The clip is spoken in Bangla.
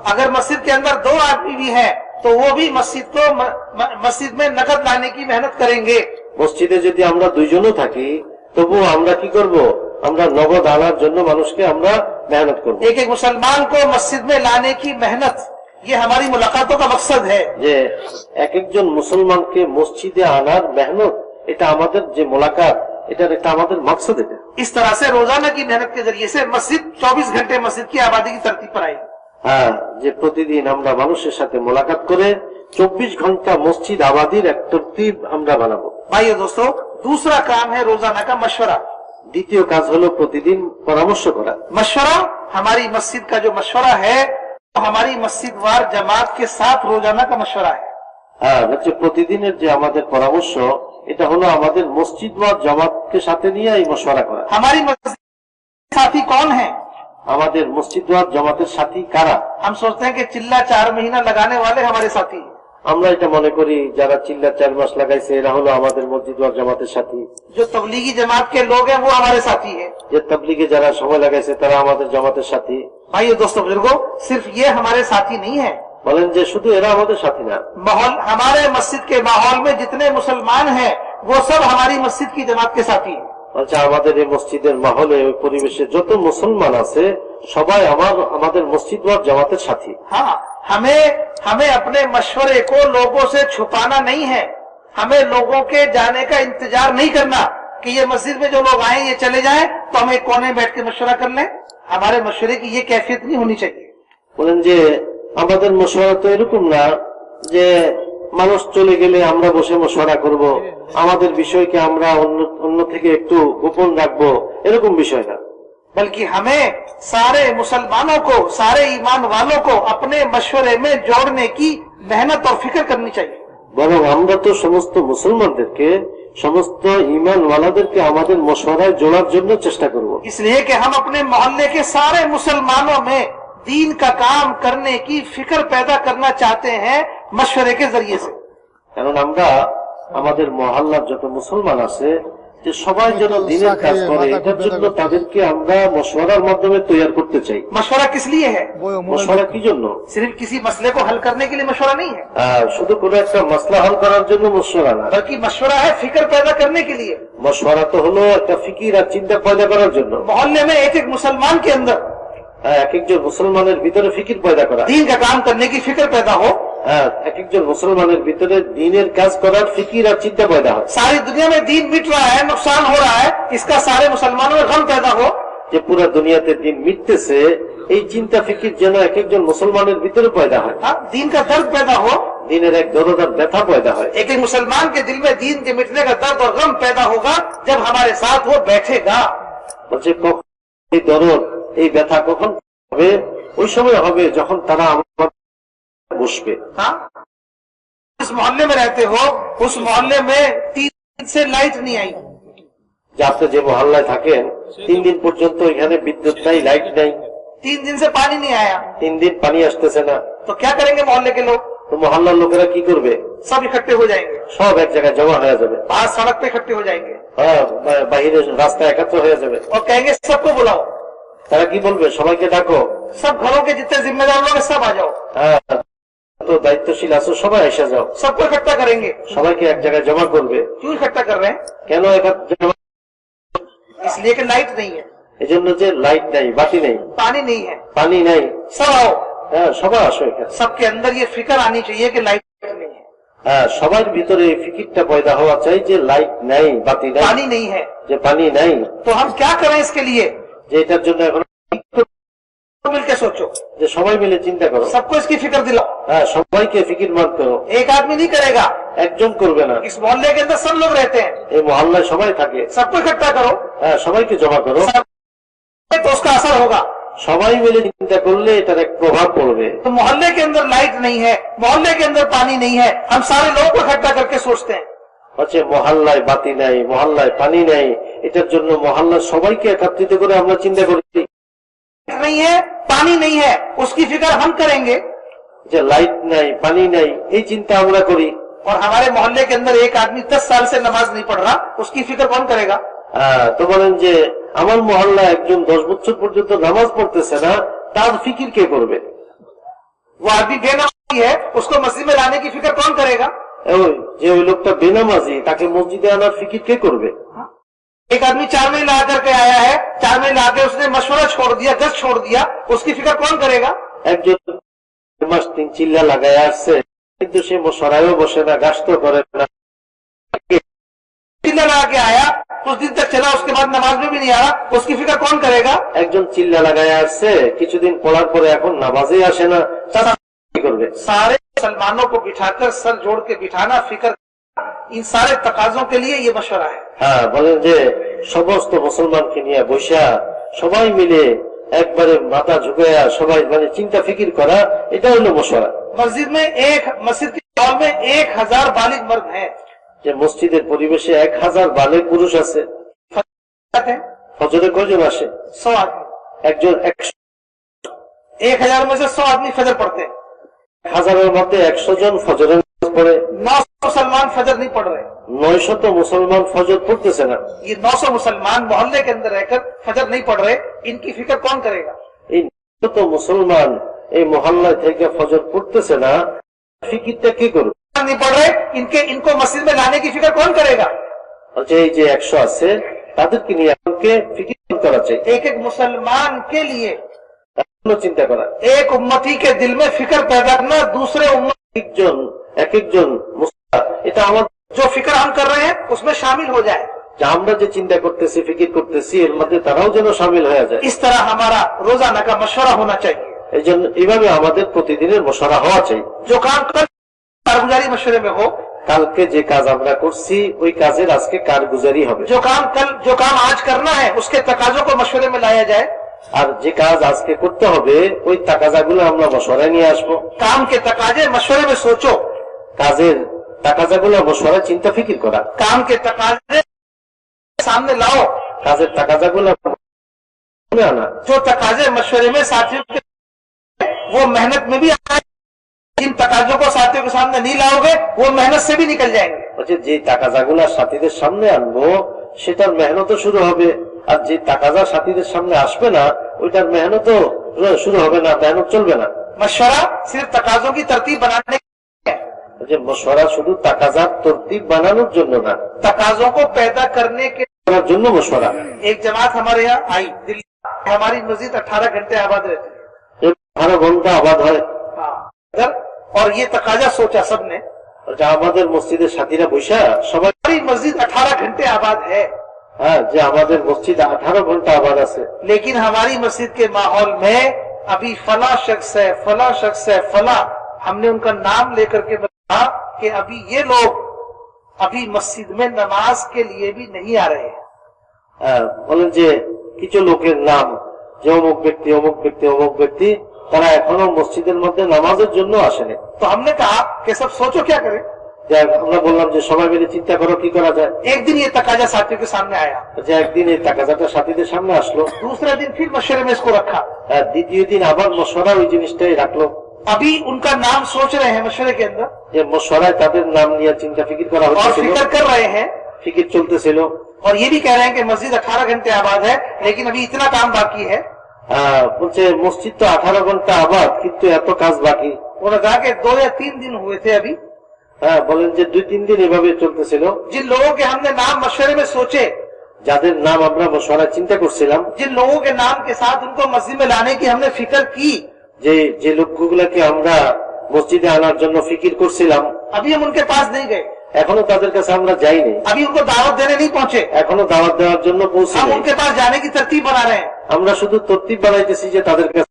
अगर मस्जिद के अंदर दो आदमी भी हैं तो वो भी मस्जिद को म- म- मस्जिद में नकद लाने की मेहनत करेंगे মসজিদে যদি আমরা দুইজনও থাকি তবু আমরা কি করব আমরা নগদ আনার জন্য মানুষকে আমরা মেহনত করব एक एक मुसलमान को मस्जिद में लाने की मेहनत ये हमारी मुलाकातों का मकसद है যে এক একজন মুসলমানকে মসজিদে আনার মেহনত এটা আমাদের যে মোলাকাত এটার একটা আমাদের মাকসাদ এটা इस तरह से रोजाना की मेहनत के जरिए से मस्जिद 24 घंटे मस्जिद की आबादी की तरतीब पर आई হ্যাঁ যে প্রতিদিন আমরা মানুষের সাথে মোলাকাত করে চব্বিশ ঘন্টা মসজিদ আবাদির এক তরতিব আমরা বানাবো भाइयों दोस्तों दूसरा काम है रोजाना का मशवरा দ্বিতীয় কাজ হলো প্রতিদিন পরামর্শ করা मशवरा हमारी मस्जिद का जो मशवरा है वो हमारी मस्जिद वार जमात के साथ रोजाना का मशवरा है হ্যাঁ হচ্ছে প্রতিদিনের যে আমাদের পরামর্শ এটা হলো আমাদের মসজিদ বা জমাতকে সাথে নিয়ে এই মশওয়ারা করা हमारी मस्जिद के साथी कौन है আমাদের মসজিদ ওয়াজ জমাতের সাথী কারা हम सोचते हैं कि चिल्ला चार महीना लगाने वाले हमारे साथी हैं। আমরা এটা মনে করি যারা চিল্লা চার মাস লাগাইছে এরা হলো আমাদের মসজিদ ওয়াজ জমাতের সাথী जो तबलीगी जमात के लोग हैं वो हमारे साथी हैं যে তাবলিগে যারা সময় লাগাইছে তারা আমাদের জমাতের সাথী भाइयों दोस्तों बुजुर्गो सिर्फ ये हमारे साथी नहीं है বলেন যে শুধু এরা আমাদের সাথী না माहौल हमारे मस्जिद के माहौल में जितने मुसलमान हैं वो सब हमारी मस्जिद की जमात के साथी हैं বলছে আমাদের এই মসজিদের মাহলে ওই পরিবেশে যত মুসলমান আছে সবাই আমার আমাদের মসজিদ ওয়াজ জমাতের সাথী हाँ हमें हमें अपने मशवरे को लोगों से छुपाना नहीं है हमें लोगों के जाने का इंतजार नहीं करना कि ये मस्जिद में जो लोग आए ये चले जाएं तो हम एक कोने में बैठ के मशवरा कर लें हमारे मशवरे की ये कैफियत नहीं होनी चाहिए বলেন যে আমাদের মশওয়ারা তো এরকম না যে মানুষ চলে গেলে আমরা বসে মশওয়ারা করব আমাদের বিষয়কে আমরা অন্য অন্য থেকে একটু গোপন রাখবো এরকম বিষয় না बल्कि हमें सारे मुसलमानों को सारे ईमान वालों को अपने मशवरे में जोड़ने की मेहनत और फिक्र करनी चाहिए বরং আমরা তো সমস্ত মুসলমানদেরকে সমস্ত ইমানওয়ালাদেরকে আমাদের মশওয়ারায় জোড়ার জন্য চেষ্টা করব इसलिए कि हम अपने मोहल्ले के सारे मुसलमानों में दीन का काम करने की फिक्र पैदा करना चाहते हैं मशवरे के जरिए से কারণ আমরা আমাদের মহল্লার যত মুসলমান আছে যে সবাই যেন দিনের কাজ করে এটার জন্য তাদেরকে আমরা মশওয়ারার মাধ্যমে তৈরি করতে চাই मशवरा किस लिए है মশওয়ারা কি জন্য सिर्फ किसी मसले को हल करने के लिए मशवरा नहीं है আহ, শুধু কোনো একটা মশলা হল করার জন্য মশওয়ারা না बल्कि मशवरा है फिक्र पैदा करने के लिए মশওয়ারা তো হলো একটা ফিকির আর চিন্তা পয়দা করার জন্য मोहल्ले में एक एक मुसलमान के अंदर হ্যাঁ, এক একজন মুসলমানের ভিতরে ফিকির পয়দা করা दीन का काम करने की फिक्र पैदा हो হ্যাঁ এক একজন মুসলমানের ভিতরে দিনের কাজ করার ফিকির আর চিন্তা পয়দা হয় सारी दुनिया में दीन मिट रहा है नुकसान हो रहा है इसका सारे मुसलमानों में गम पैदा हो যে পুরো দুনিয়াতে দিন মিটতেছে এই চিন্তা ফিকির যেন এক একজন মুসলমানের ভিতরে পয়দা হয় हाँ, दीन का दर्द पैदा हो দিনের এক দরদার ব্যথা পয়দা হয় एक एक मुसलमान के दिल में दीन के मिटने का दर्द और गम पैदा होगा जब हमारे साथ वो बैठेगा বলছে কখন এই দরদ এই ব্যথা কখন হবে ওই সময় হবে যখন তারা আমার বসবে हाँ जिस मोहल्ले में रहते हो उस मोहल्ले में तीन दिन से लाइट नहीं आई যে আপনি যে মহল্লায় থাকেন তিন দিন পর্যন্ত এখানে বিদ্যুৎ নাই লাইট নাই तीन दिन से पानी नहीं आया তিন দিন পানি আসতেছে না तो क्या करेंगे मोहल्ले के लोग তো মহল্লার লোকেরা কি করবে सब इकट्ठे हो जाएंगे সব এক জায়গায় জমা হয়ে যাবে बाहर सड़क पे इकट्ठे हो जाएंगे হ্যাঁ বা- বাহিরে রাস্তায় একাত্র হয়ে যাবে और कहेंगे सबको बुलाओ তারা কি বলবে সবাইকে ডাকো सब घरों के जितने जिम्मेदार लोग हैं सब आ जाओ হ্যাঁ তো দায়িত্বশীল আছো সবাই এসে যাও सबको इकट्ठा करेंगे সবাইকে এক জায়গায় জমা করবে क्यों इकट्ठा कर रहे हैं কেন একা- জমা- इसलिए कि लाइट नहीं है এজন্য যে লাইট নাই বাতি নেই पानी नहीं है পানি নাই सब आओ হ্যাঁ সবাই আসো এখানে सबके अंदर ये फिक्र आनी चाहिए कि लाइट नहीं है হ্যাঁ সবার ভিতরে এই ফিকিরটা পয়দা হওয়া চাই যে লাইট নাই বাতি নাই पानी नहीं है যে পানি নাই तो हम क्या करें इसके लिए যে এটার জন্য এখন मिलकर सोचो যে সবাই मिले চিন্তা করো सबको इसकी फिक्र दिलाओ হ্যাঁ সবাইকে ফিকির মান করো एक आदमी नहीं करेगा একজন করবে না इस मोहल्ले के अंदर सब लोग रहते हैं এই মহল্লায় সবাই থাকে सबको इकट्ठा करो হ্যাঁ সবাইকে জমা করো सब तो उसका असर होगा সবাই মিলে চিন্তা করলে এটার এক প্রভাব পড়বে तो मोहल्ले के अंदर लाइट नहीं है मोहल्ले के अंदर पानी नहीं है हम सारे लोगों को इकट्ठा करके सोचते हैं হচ্ছে মহল্লায় বাতি নাই মহল্লায় পানি নাই এটার জন্য মহল্লার সবাইকে একত্রিত করে আমরা চিন্তা করি लाइट नहीं है पानी नहीं है उसकी फिक्र हम करेंगे যে লাইট নাই পানি নাই এই চিন্তা আমরা করি और हमारे मोहल्ले के अंदर एक आदमी दस साल से नमाज नहीं पढ़ रहा उसकी फिक्र कौन करेगा আহ, তো বলেন যে আমার মহল্লা একজন দশ বছর পর্যন্ত নামাজ পড়তেছে না তার ফিকির কে করবে वो आदमी बेनमाजी है उसको मस्जिद में लाने की फिक्र कौन करेगा ওই যে ওই লোকটা বেনামাজি তাকে মসজিদে আনার ফিকির কে করবে एक आदमी चार महीने ला करके आया है चार महीने आके उसने मशवरा छोड़ दिया गश छोड़ दिया उसकी फिक्र कौन करेगा একজন মাস তিন চিল্লা লাগায় আসছে কিন্তু সে মশরায়ও বসে না গাছ তো করে না चिल्ला लगा के आया कुछ दिन तक चला उसके बाद नमाज में भी नहीं आया उसकी फिक्र कौन करेगा একজন চিল্লা লাগায় আসছে কিছুদিন পড়ার পরে এখন নামাজে আসে না তারা কি করবে सारे मुसलमानों को बिठाकर सर जोड़ के बिठाना फिक्र इन सारे तकाजों के लिए ये मशवरा है হ্যাঁ বলেন যে সমস্ত মুসলমানকে নিয়ে বসা সবাই মিলে একবারে মাথা ঝুঁকাইয়া সবাই মানে চিন্তা ফিকির করা এটা হলো মশলা मस्जिद में एक मस्जिद के हॉल में एक हजार बालिग मर्द हैं যে মসজিদের পরিবেশে এক হাজার বালেক পুরুষ আছে हैं ফজরে কজন আসে सौ आदमी একজন একশো एक हजार में से सौ आदमी फजर पढ़ते हैं হাজারের মধ্যে একশো জন ফজরের নামাজ পড়ে नौ सौ मुसलमान फजर नहीं पढ़ रहे নয়শত মুসলমান ফজর পড়তেছে না ये नौ सौ मुसलमान मोहल्ले के अंदर रहकर फजर नहीं पढ़ रहे इनकी फिक्र कौन करेगा এই শত মুসলমান এই মহল্লায় থেকে ফজর পড়তেছে না ফিকিরটা কি করবে नहीं पढ़ रहे इनके इनको मस्जिद में लाने की फिक्र कौन करेगा বলছে এই যে একশো আছে তাদেরকে নিয়ে আমাকে ফিকির করা চাই एक एक मुसलमान के लिए এখনো চিন্তা করা एक उम्मती के दिल में फिक्र पैदा करना दूसरे उम्मत একজন এক একজন মুসলমান এটা আমার जो फिक्र हम कर रहे हैं उसमें शामिल हो जाए যে আমরা যে চিন্তা করতেছি ফিকির করতেছি এর মধ্যে তারাও যেন সামিল হয়ে যায় इस तरह हमारा रोजाना का मशवरा होना चाहिए এই জন্য এইভাবে আমাদের প্রতিদিনের মশারা হওয়া চাই जो काम कल कारगुजारी मशवरे में हो কালকে যে কাজ আমরা করছি ওই কাজের আজকে কারগুজারি হবে जो काम कल जो काम आज करना है उसके तकाजों को मशवरे में लाया जाए আর যে কাজ আজকে করতে হবে ওই তাকাজাগুলো আমরা মশরায় নিয়ে আসবো काम के तकाजे मशवरे में सोचो কাজের তাকাজাগুলো মশরায় চিন্তা ফিকির করা काम के तकाजे सामने लाओ কাজের তাকাজাগুলো মনে আনা जो तकाजे मशवरे में साथियों के वो मेहनत में भी आए जिन तकाजों को साथियों के सामने नहीं लाओगे वो मेहनत से भी निकल जाएंगे বলছে যে তাকাজাগুলা সাথীদের সামনে আনবো সেটার মেহনতও শুরু হবে আর যে তাকাজা সাথীদের সামনে আসবে না ওইটার মেহনতও শুরু হবে না মেহনত চলবে না मशवरा सिर्फ तकाजों की तरतीब बनाने के लिए है। যে মশওয়ারা শুধু তাকাজার তরতিব বানানোর জন্য না तकाजों को पैदा करने के করার জন্য মশওয়ারা एक जमात हमारे यहाँ आई दिल्ली हमारी मस्जिद 18 घंटे आबाद रहती है বারো ঘন্টা আবাদ হয় हाँ, अगर और ये तकाजा सोचा सबने যা আমাদের মসজিদের সাথীরা বৈশা সবাই हमारी मस्जिद 18 घंटे आबाद है হ্যাঁ যে আমাদের মসজিদ আঠারো ঘন্টা আবাদ আছে लेकिन हमारी मस्जिद के माहौल में अभी फला शख्स है फला शख्स है फला हमने उनका नाम लेकर के बताया कि अभी ये लोग अभी मस्जिद में नमाज के लिए भी नहीं आ रहे हैं হ্যাঁ, বলেন যে কিছু লোকের নাম যে অমুক ব্যক্তি অমুক ব্যক্তি অমুক ব্যক্তি তারা এখনো মসজিদের মধ্যে নামাজের জন্য আসেনি तो हमने कहा कि सब सोचो क्या करें যে আমরা বললাম যে সবাই মিলে চিন্তা করো কি করা যায় एक दिन ये तकाजा साथियों के सामने आया যে একদিন এই টাকাজাটা সাথীদের সামনে আসলো दूसरे दिन फिर मशवरे में इसको रखा আর দ্বিতীয় দিন আবার মশরা ওই জিনিসটাই রাখলো अभी उनका नाम सोच रहे हैं मशवरे के अंदर যে মশরায় তাদের নাম নিয়ে চিন্তা ফিকির করা और হচ্ছিল फिक्र कर रहे हैं ফিকির চলতেছিল और ये भी कह रहे हैं कि मस्जिद 18 घंटे आबाद है लेकिन अभी इतना काम बाकी है হ্যাঁ, বলছে মসজিদ তো আঠারো ঘন্টা আবাদ কিন্তু এত কাজ বাকি उन्होंने कहा कि दो या तीन दिन हुए थे अभी হ্যাঁ বলেন যে দুই তিন দিন এভাবে চলতেছিল जिन लोगों के हमने नाम मशवरे में सोचे যাদের নাম আমরা মশরায় চিন্তা করছিলাম जिन लोगों के नाम के साथ उनको मस्जिद में लाने की हमने फिक्र की যে যে লোকগুলাকে আমরা মসজিদে আনার জন্য ফিকির করছিলাম আমি এমনকে পাশ নেই গে এখনও তাদের কাছে আমরা যাইনি। আমি ওকে দাওয়াত দেনে নেই পৌঁছে এখনও দাওয়াত দেওয়ার জন্য পৌঁছে আমাকে পাশ জানে কি তরতিব বানা রে আমরা শুধু তরতিব বানাইতেছি যে তাদের কাছে